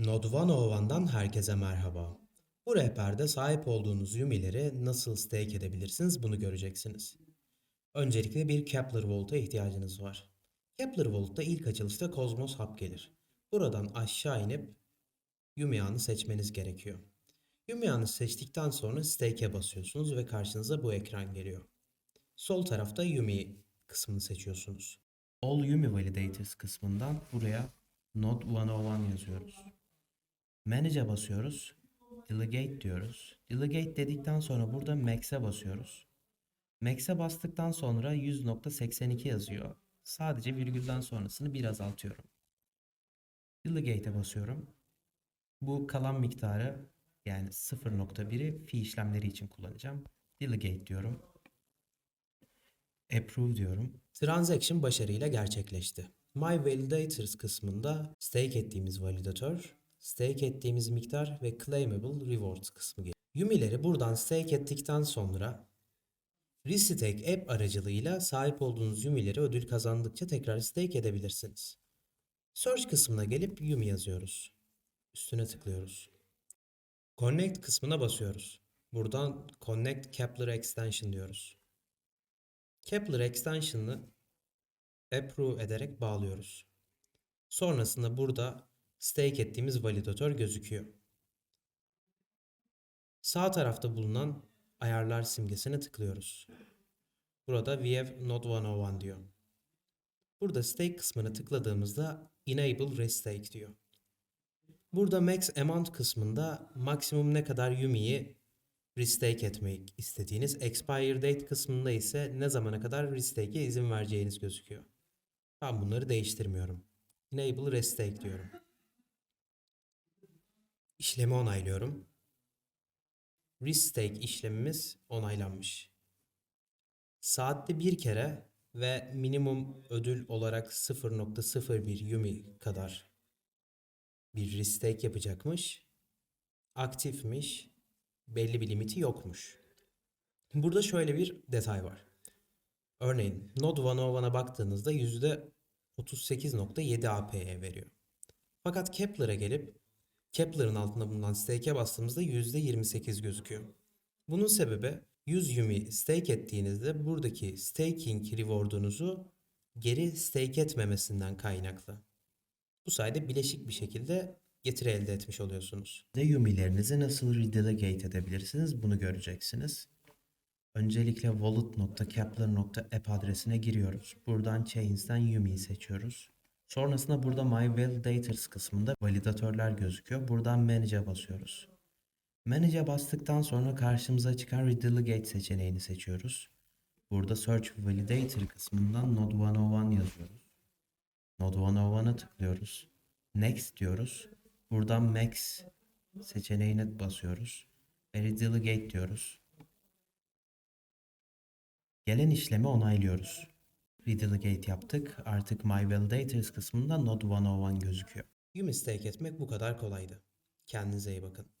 101'dan herkese merhaba. Bu rehberde sahip olduğunuz Yumi'leri nasıl stake edebilirsiniz bunu göreceksiniz. Öncelikle bir Kepler Vault'a ihtiyacınız var. Kepler Vault'ta ilk açılışta Cosmos Hub gelir. Buradan aşağı inip Yumi ağını seçmeniz gerekiyor. Yumi ağını seçtikten sonra Stake'e basıyorsunuz ve karşınıza bu ekran geliyor. Sol tarafta Yumi kısmını seçiyorsunuz. All Yumi Validators kısmından buraya Node 101 yazıyoruz. Manage'e basıyoruz. Delegate diyoruz. Delegate dedikten sonra burada Max'e basıyoruz. Max'e bastıktan sonra 100.82 yazıyor. Sadece virgülden sonrasını bir azaltıyorum. Delegate'e basıyorum. Bu kalan miktarı yani 0.1'i fi işlemleri için kullanacağım. Delegate diyorum. Approve diyorum. Transaction başarıyla gerçekleşti. My Validators kısmında stake ettiğimiz validatör, stake ettiğimiz miktar ve claimable rewards kısmı geliyor. Yumi'leri buradan stake ettikten sonra Restake app aracılığıyla sahip olduğunuz Yumi'leri ödül kazandıkça tekrar stake edebilirsiniz. Search kısmına gelip Yumi yazıyoruz. Üstüne tıklıyoruz. Connect kısmına basıyoruz. Buradan Connect Kepler Extension diyoruz. Kepler Extension'ı approve ederek bağlıyoruz. Sonrasında burada stake ettiğimiz validatör gözüküyor. Sağ tarafta bulunan ayarlar simgesine tıklıyoruz. Burada have node 101 diyor. Burada stake kısmına tıkladığımızda enable restake diyor. Burada max amount kısmında maksimum ne kadar Yumi'yi restake etmek istediğiniz, expire date kısmında ise ne zamana kadar restake'e izin vereceğiniz gözüküyor. Ben bunları değiştirmiyorum. Enable restake diyorum. İşlemi onaylıyorum. Restake işlemimiz onaylanmış. Saatte bir kere ve minimum ödül olarak 0.01 Yumi kadar bir restake yapacakmış. Aktifmiş. Belli bir limiti yokmuş. Burada şöyle bir detay var. Örneğin Node 101'a baktığınızda %38.7 APE veriyor. Fakat Kepler'a gelip Kepler'ın altında bulunan stake'e bastığımızda %28 gözüküyor. Bunun sebebi 100 Yumi stake ettiğinizde buradaki staking reward'unuzu geri stake etmemesinden kaynaklı. Bu sayede bileşik bir şekilde getiri elde etmiş oluyorsunuz. De Yumi'lerinizi nasıl redelegate edebilirsiniz bunu göreceksiniz. Öncelikle wallet.kepler.app adresine giriyoruz. Buradan Chains'ten Yumi'yi seçiyoruz. Sonrasında burada My Validators kısmında validatörler gözüküyor. Buradan Manage'e basıyoruz. Manage'e bastıktan sonra karşımıza çıkan Redelegate seçeneğini seçiyoruz. Burada Search Validator kısmından Node 101 yazıyoruz. Node 101'a tıklıyoruz. Next diyoruz. Buradan Max seçeneğine basıyoruz. Ve Redelegate diyoruz. Gelen işlemi onaylıyoruz. Redelegate yaptık. Artık My Validators kısmında Node 101 gözüküyor. Yumi stake etmek bu kadar kolaydı. Kendinize iyi bakın.